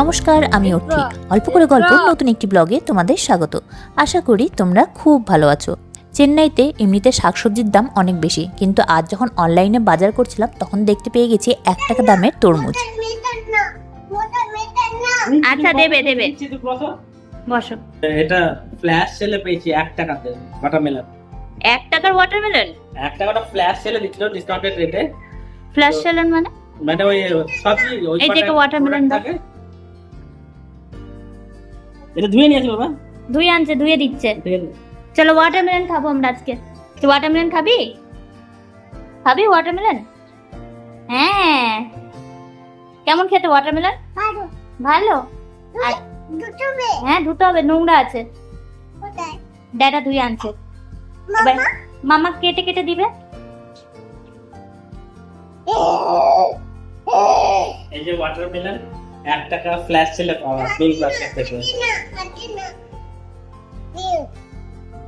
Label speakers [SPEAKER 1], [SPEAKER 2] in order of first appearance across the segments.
[SPEAKER 1] নমস্কার আমি অর্থি অল্প করে গল্প নতুন একটি ব্লগে তোমাদের স্বাগত। আশা করি তোমরা খুব ভালো আছো। চেন্নাইতে এমনিতে শাকসবজির দাম অনেক বেশি কিন্তু আজ যখন অনলাইনে বাজার করছিলাম তখন দেখতে পেয়ে গেছি এক টাকা দামের তরমুজ।
[SPEAKER 2] আচ্ছা দেবে দেবে। বসো।
[SPEAKER 3] এটা ফ্ল্যাশ সেলে পেয়েছি এক টাকাতে ওয়াটারমেলন
[SPEAKER 2] এক টাকার ওয়াটারমেলন
[SPEAKER 3] এক টাকাটা ফ্ল্যাশ সেলে দিচ্ছিল ডিসকাউন্টেড রেটে
[SPEAKER 2] ফ্ল্যাশ সেলন মানে?
[SPEAKER 3] মানে ওই সবজি ওই
[SPEAKER 2] এই
[SPEAKER 3] product
[SPEAKER 2] দাও।
[SPEAKER 3] থাকে। এটা ধুয়ে নিয়েছি বাবা।
[SPEAKER 2] ধুয়ে আনছে ধুয়ে দিচ্ছে। চলো ওয়াটারমেলন খাব আমরা আজকে। তুই ওয়াটারমেলন খাবি? খাবি ওয়াটারমেলন হ্যাঁ। কেমন খেতে ওয়াটারমেলন ভালো। আর- হ্যাঁ ধুতে হবে নোংরা আছে। ড্যাডা ধুয়ে আনছে। মামা? কেটে কেটে দিবে।
[SPEAKER 3] এই যে ওয়াটারমেলন এক টাকা ফ্ল্যাশ পাওয়া থেকে।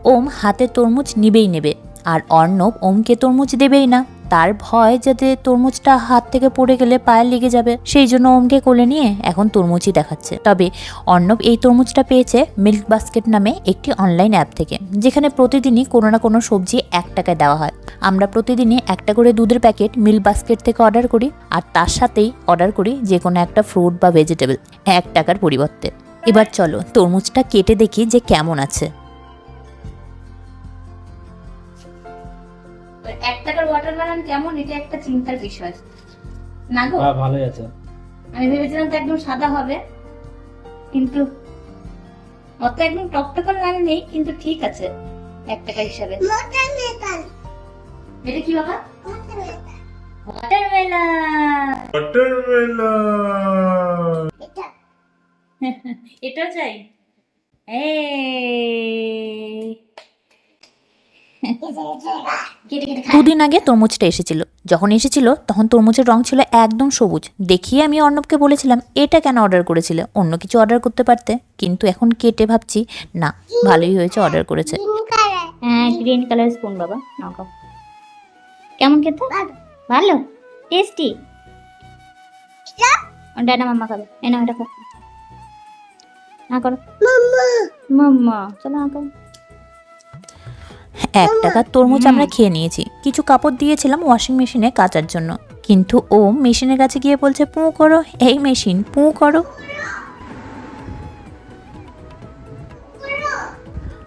[SPEAKER 1] ওম হাতে তরমুজ নিবেই নেবে, আর অর্ণব ওমকে তরমুজ দেবেই না। তার ভয় যাতে তরমুজটা হাত থেকে পড়ে গেলে পায়ে লেগে যাবে, সেই জন্য ওমকে কোলে নিয়ে এখন তরমুজই দেখাচ্ছে। তবে অর্ণব এই তরমুজটা পেয়েছে মিল্ক বাস্কেট নামে একটি অনলাইন অ্যাপ থেকে, যেখানে প্রতিদিনই কোনো না কোনো সবজি এক টাকায় দেওয়া হয়। আমরা প্রতিদিনই একটা করে দুধের প্যাকেট মিল্ক বাস্কেট থেকে অর্ডার করি আর তার সাথেই অর্ডার করি যে কোনো একটা ফ্রুট বা ভেজিটেবল, এক টাকার পরিবর্তে। এবার চলো তরমুজটা কেটে দেখি যে কেমন আছে।
[SPEAKER 2] এটা একটা চিন্তার বিষয়। না গো?
[SPEAKER 3] হ্যাঁ ভালোই আছে।
[SPEAKER 2] আমি ভেবেছিলাম তো একদম সাদা হবে কিন্তু অত একদম টকটকার লাল নেই কিন্তু ঠিক আছে এক টাকা হিসাবে। এটা কি বাবা? এটা। চাই। এই।
[SPEAKER 1] দুদিন আগে তরমুজটা এসেছিল। যখন এসেছিল, তখন তরমুজের রং ছিল একদম সবুজ। দেখিয়ে আমি অর্ণবকে বলেছিলাম, এটা কেন অর্ডার করেছিলে? অন্য কিছু অর্ডার করতে পারতে? কিন্তু এখন কেটে ভাবছি, না, ভালোই হয়েছে অর্ডার করেছে।
[SPEAKER 2] হ্যাঁ গ্রিন কালার স্পুন বাবা, নাও কেমন খেতে? ভালো টেস্টি ডানা মাম্মা খাবে। নাও, এটা খাও। না করো। মাম্মা, চলো না করো।
[SPEAKER 1] এক টাকার তরমুজ আমরা খেয়ে নিয়েছি। কিছু কাপড় দিয়েছিলাম ওয়াশিং মেশিনে কাচার জন্য। কিন্তু ও মেশিনের কাছে গিয়ে বলছে পুঁ করো এই মেশিন পুঁ করো।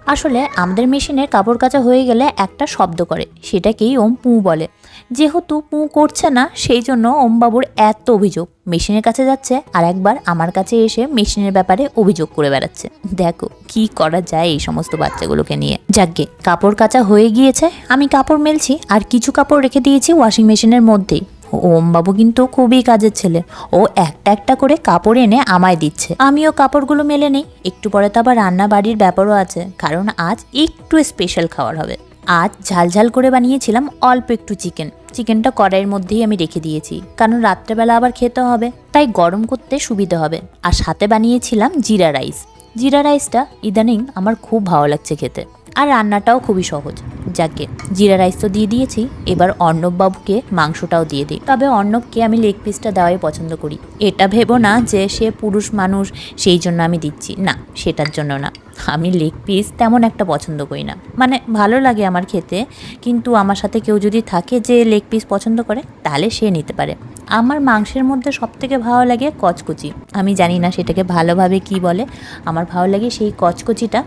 [SPEAKER 1] আসলে আমাদের মেশিনে কাপড় কাচা হয়ে গেলে একটা শব্দ করে, সেটাকেই ওম পু বলে। যেহেতু পু করছে না, সেই জন্য ওম বাবুর এত অভিযোগ। মেশিনের কাছে যাচ্ছে, আর একবার আমার কাছে এসে মেশিনের ব্যাপারে অভিযোগ করে বেড়াচ্ছে। দেখো, কি করা যায় এই সমস্ত বাচ্চাগুলোকে নিয়ে। যাকগে, কাপড় কাচা হয়ে গিয়েছে, আমি কাপড় মেলছি, আর কিছু কাপড় রেখে দিয়েছি ওয়াশিং মেশিনের মধ্যেই। ওম বাবু কিন্তু খুবই কাজের ছেলে। ও একটা একটা করে কাপড় এনে আমায় দিচ্ছে। আমিও কাপড়গুলো মেলে নেই। একটু পরে তো আবার রান্না বাড়ির ব্যাপারও আছে, কারণ আজ একটু স্পেশাল খাবার হবে। আজ ঝালঝাল করে বানিয়েছিলাম অল্প একটু চিকেন চিকেনটা কড়াইয়ের মধ্যেই আমি রেখে দিয়েছি। কারণ রাত্রেবেলা আবার খেতে হবে, তাই গরম করতে সুবিধা হবে। আর সাথে বানিয়েছিলাম জিরা রাইস জিরা রাইসটা ইদানিং আমার খুব ভালো লাগছে খেতে। আর রান্নাটাও খুবই সহজ। যাকে জিরা রাইস তো দিয়ে দিয়েছি, এবার অর্ণববাবুকে মাংসটাও দিয়ে দিই। তবে অর্ণবকে আমি লেগ পিসটা দেওয়াই পছন্দ করি। এটা ভেবো না যে সে পুরুষ মানুষ, সেই জন্য আমি দিচ্ছি। না, সেটার জন্য না। আমি লেগ পিস তেমন একটা পছন্দ করি না। মানে ভালো লাগে আমার খেতে, কিন্তু আমার সাথে কেউ যদি থাকে যে লেগ পিস পছন্দ করে, তাহলে সে নিতে পারে। আমার মাংসের মধ্যে সব থেকে ভালো লাগে কচকুচি। আমি জানি না সেটাকে ভালোভাবে কি বলে। আমার ভালো লাগে সেই কচকুচিটা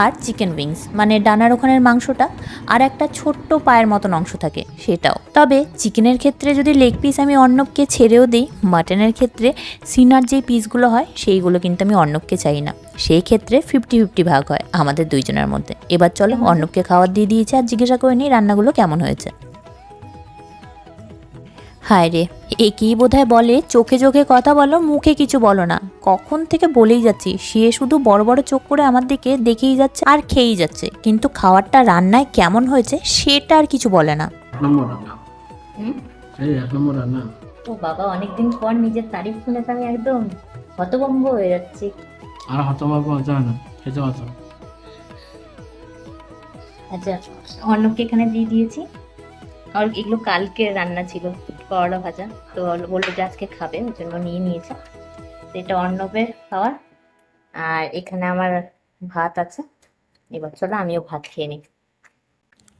[SPEAKER 1] আর চিকেন উইংস মানে ডানার ওখানের মাংসটা আর একটা ছোট্ট পায়ের মতন অংশ থাকে সেটাও। তবে চিকেনের ক্ষেত্রে যদি লেগ পিস আমি অর্ণবকে ছেড়েও দিই মাটনের ক্ষেত্রে সিনার যে পিসগুলো হয়, সেইগুলো কিন্তু আমি অর্ণবকে চাই না। সেই ক্ষেত্রে ফিফটি ফিফটি ভাগ হয় আমাদের দুইজনের মধ্যে। এবার চলো অর্ণবকে খাবার দিয়ে দিয়েছে আর জিজ্ঞাসা করে নিই রান্নাগুলো কেমন হয়েছে। হায় রে একেই বোধহয় বলে? চোখে চোখে কথা বলো মুখে কিছু বলো না। কখন থেকে বলেই যাচ্ছি সে শুধু বড় বড় চোখ করে আমার দিকে দেখেই যাচ্ছে আর খেয়েই যাচ্ছে। কিন্তু খাবারটা রান্নায় কেমন হয়েছে সেটা আর কিছু বলে না।
[SPEAKER 2] ও বাবা অনেকদিন পর নিজের তারিফ শুনে আমি একদম হতভম্ব হয়ে যাচ্ছি।
[SPEAKER 3] আর হতভাগ্য হতে না খেতে পারতো
[SPEAKER 2] আচ্ছা অর্ণবকে এখানে দিয়ে দিয়েছি। আর এগুলো কালকে রান্না ছিল। করলা ভাজা। তো বলল যে আজকে খাবে ওই জন্য নিয়ে নিয়েছে। এটা অর্ণবের খাবার আর এখানে আমার ভাত আছে। এবার চলো আমিও ভাত খেয়ে নিই।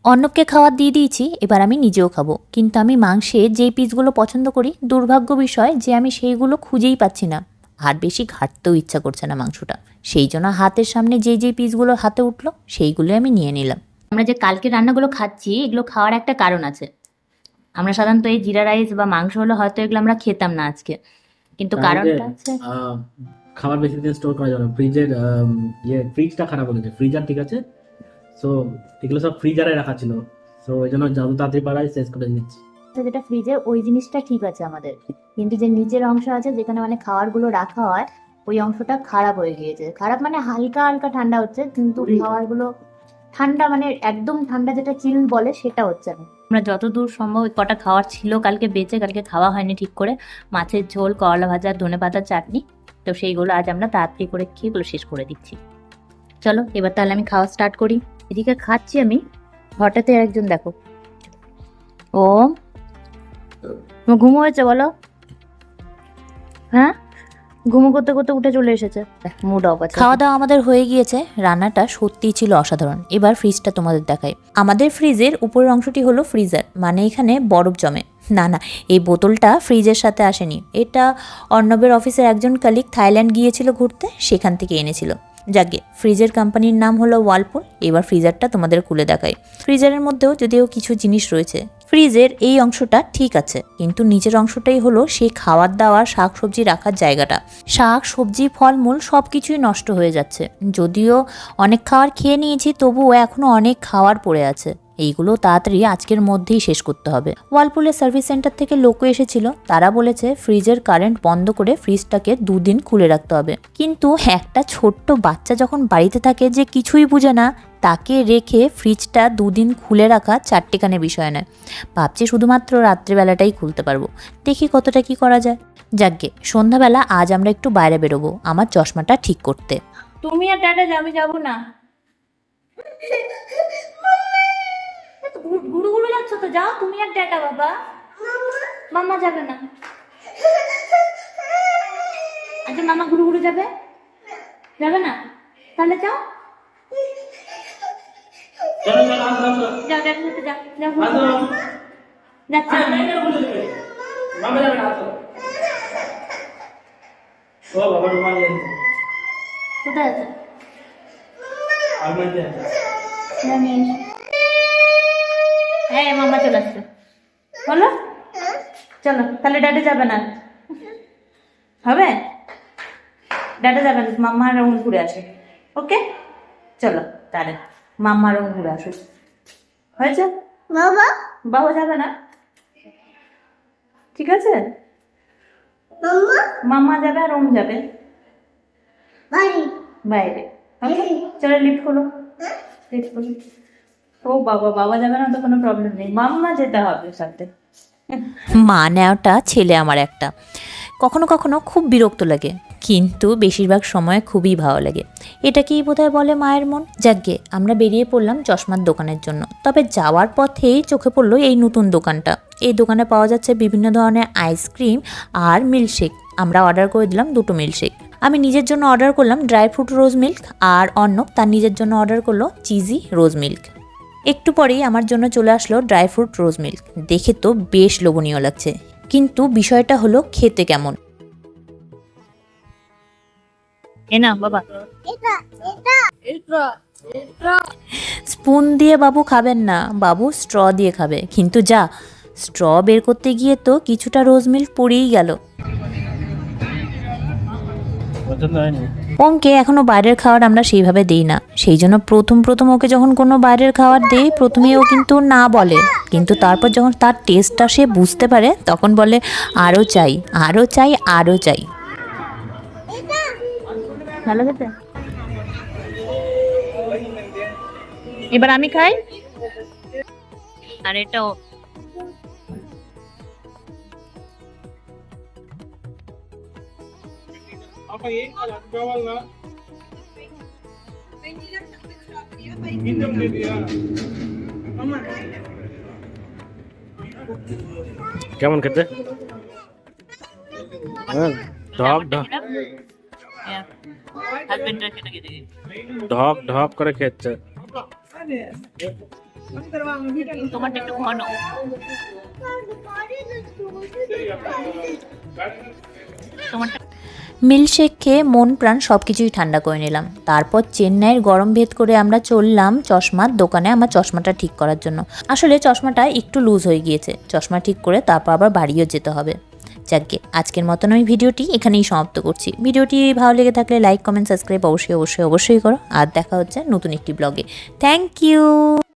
[SPEAKER 1] অন্যকে খাবার দিয়ে দিয়েছি এবার আমি নিজেও খাব। কিন্তু আমি মাংসে যেই পিসগুলো পছন্দ করি দুর্ভাগ্য বিষয় যে আমি সেইগুলো খুঁজেই পাচ্ছি না। আর বেশি ঘাটতেও ইচ্ছা করছে না মাংসটা। সেই জন্য হাতের সামনে যেই যেই পিসগুলো হাতে উঠল সেইগুলোই আমি নিয়ে নিলাম।
[SPEAKER 2] আমরা যে কালকে রান্নাগুলো খাচ্ছি এগুলো খাওয়ার একটা কারণ আছে। আমরা সাধারণত এই জিরা রাইস বা মাংস হলে হয়তো এগুলো আমরা খেতাম না আজকে। কিন্তু কারণটা আছে
[SPEAKER 3] খাবার বেশি দিন স্টোর করা যাবে না। ফ্রিজের ইয়ে ফ্রিজটা খারাপ হয়ে গেছে। ফ্রিজার ঠিক আছে? সো এগুলো সব ফ্রিজারে রাখা ছিল। সো এই জন্য যত তাড়াতাড়ি পারাই শেষ করে দিচ্ছি।
[SPEAKER 2] যেটা ফ্রিজে ওই জিনিসটা ঠিক আছে আমাদের। কিন্তু যে নিচের অংশ আছে যেখানে মানে খাবারগুলো রাখা হয় ওই অংশটা খারাপ হয়ে গিয়েছে। খারাপ মানে হালকা হালকা ঠান্ডা হচ্ছে কিন্তু খাবারগুলো ঠান্ডা মানে একদম ঠান্ডা যেটা চিল বলে সেটা হচ্ছে না। আমরা যতদূর সম্ভব কটা খাওয়ার ছিল, কালকে বেঁচে, কালকে খাওয়া হয়নি ঠিক করে। মাছের ঝোল, করলা ভাজা, ধনে পাতার চাটনি। তো সেইগুলো আজ আমরা তাড়াতাড়ি করে খেয়ে এগুলো শেষ করে দিচ্ছি। চলো, এবার তাহলে আমি খাওয়া স্টার্ট করি। এদিকে খাচ্ছি আমি। হঠাৎ একজন দেখো। ও ঘুম হয়েছে বলো? হ্যাঁ? ঘুমো করতে করতে উঠে চলে এসেছে। মুড অফ আছে।
[SPEAKER 1] খাওয়া দাওয়া আমাদের হয়ে গিয়েছে রান্নাটা সত্যিই ছিল অসাধারণ। এবার ফ্রিজটা তোমাদের দেখাই। আমাদের ফ্রিজের উপরের অংশটি হলো ফ্রিজার মানে এখানে বরফ জমে। না না এই বোতলটা ফ্রিজের সাথে আসেনি। এটা অর্ণবের অফিসের একজন কালিক থাইল্যান্ড গিয়েছিল ঘুরতে সেখান থেকে এনেছিল। যাকে ফ্রিজের কোম্পানির নাম হলো ওয়ালপুল এবার ফ্রিজারটা তোমাদের খুলে দেখাই। ফ্রিজারের মধ্যেও যদিও কিছু জিনিস রয়েছে, ফ্রিজের এই অংশটা ঠিক আছে, কিন্তু নিচের অংশটাই হলো সেই খাওয়ার দাওয়ার শাক সবজি রাখার জায়গাটা। শাক, সবজি, ফলমূল সব কিছুই নষ্ট হয়ে যাচ্ছে, যদিও অনেক খাবার খেয়ে নিয়েছি, তবুও এখনও অনেক খাওয়ার পড়ে আছে। এইগুলো তাড়াতাড়ি আজকের মধ্যেই শেষ করতে হবে। ওয়ালপুলের সার্ভিস সেন্টার থেকে লোকও এসেছিল। তারা বলেছে, ফ্রিজের কারেন্ট বন্ধ করে ফ্রিজটাকে দুদিন খুলে রাখতে হবে। কিন্তু একটা ছোট্ট বাচ্চা যখন বাড়িতে থাকে যে কিছুই বুঝে না, তাকে রেখে ফ্রিজটা দুদিন খুলে রাখা চারটেখানে বিষয় নয়। ভাবছি শুধুমাত্র রাত্রিবেলাটাই খুলতে পারব। দেখি কতটা কি করা যায়। যাকগে, সন্ধ্যাবেলা আজ আমরা একটু বাইরে বেরোবো। আমার চশমাটা ঠিক করতে।
[SPEAKER 2] তুমি আর ড্যাডা যাবে যাব না। গুরু গুরু যাচ্ছ তো যাও তুমি আর ড্যাডা বাবা। মামা যাবে না। আচ্ছা মামা গুরু গুরু যাবে? যাবে না? তাহলে যাও।
[SPEAKER 3] চলো চলো আসো আসো
[SPEAKER 2] যাও ড্যাডার সাথে যাও যাও। যাচ্ছে।
[SPEAKER 3] মামা যাবে না ও বাবা রুমাল
[SPEAKER 2] কোথায় আছে?
[SPEAKER 3] আলমারিতে আছে।
[SPEAKER 2] হ্যাঁ মামা চলে আসছে। বলো। চলো তাহলে ড্যাডে যাবে না। হবে? ড্যাডে যাবে না মাম্মা রুম ঘুরে আসে ওকে? চলো তাহলে মাম্মা রুম ঘুরে আসুক হয়েছে? বাবা। বাবা যাবে না? ঠিক আছে? মাম্মা যাবে আর ওম যাবে। বাইরে। ওকে চলো লিফট করো লিফট খোলো। ও বাবা বাবা যাবে না তো কোনো প্রবলেম নেই। মাম্মা যেতে হবে সাথে
[SPEAKER 1] মা নেওয়াটা ছেলে আমার একটা। কখনো কখনো খুব বিরক্ত লাগে, কিন্তু বেশিরভাগ সময় খুবই ভালো লাগে। এটাকেই বোধহয় বলে মায়ের মন। যাকগে, আমরা বেরিয়ে পড়লাম চশমার দোকানের জন্য। তবে যাওয়ার পথেই চোখে পড়ল এই নতুন দোকানটা। এই দোকানে পাওয়া যাচ্ছে বিভিন্ন ধরনের আইসক্রিম আর মিল্কশেক। আমরা অর্ডার করে দিলাম দুটো মিল্কশেক। আমি নিজের জন্য অর্ডার করলাম ড্রাই ফ্রুট রোজ মিল্ক আর অন্য তার নিজের জন্য অর্ডার করল চিজি রোজ মিল্ক। একটু পরেই আমার জন্য চলে আসলো ড্রাই ফ্রুট রোজ মিল্ক। দেখে তো বেশ লোভনীয় লাগছে। কিন্তু বিষয়টা হলো খেতে কেমন?
[SPEAKER 2] না বাবা।
[SPEAKER 1] স্পুন দিয়ে বাবু খাবেন না বাবু স্ট্র দিয়ে খাবে। কিন্তু যা স্ট্র বের করতে গিয়ে তো কিছুটা রোজ মিল্ক পড়েই গেল। ওমকে এখনও বাইরের খাবার আমরা সেইভাবে দিই না। সেই জন্য প্রথম প্রথম ওকে যখন কোনো বাইরের খাবার দেই প্রথমে ও কিন্তু না বলে। কিন্তু তারপর যখন তার টেস্টটা সে বুঝতে পারে তখন বলে আরও চাই আরও চাই আরও চাই।
[SPEAKER 2] ভালো খেতে? এবার আমি খাই। আর এটাও
[SPEAKER 3] কেমন খেতে হ্যাঁ
[SPEAKER 4] ঢক ঢক ঢক ঢক করে খেচ্ছে
[SPEAKER 2] তোমারটা একটু ঘন তোমারটা
[SPEAKER 1] মিল্কশেক খেয়ে মন প্রাণ সব কিছুই ঠান্ডা করে নিলাম। তারপর চেন্নাইয়ের গরম ভেদ করে আমরা চললাম চশমার দোকানে আমার চশমাটা ঠিক করার জন্য। আসলে চশমাটা একটু লুজ হয়ে গিয়েছে। চশমা ঠিক করে তারপর আবার বাড়িও যেতে হবে। যাকে আজকের মতন আমি ভিডিওটি এখানেই সমাপ্ত করছি। ভিডিওটি ভালো লেগে থাকলে লাইক কমেন্ট সাবস্ক্রাইব অবশ্যই অবশ্যই অবশ্যই করো। আর দেখা হচ্ছে নতুন একটি ব্লগে থ্যাংক ইউ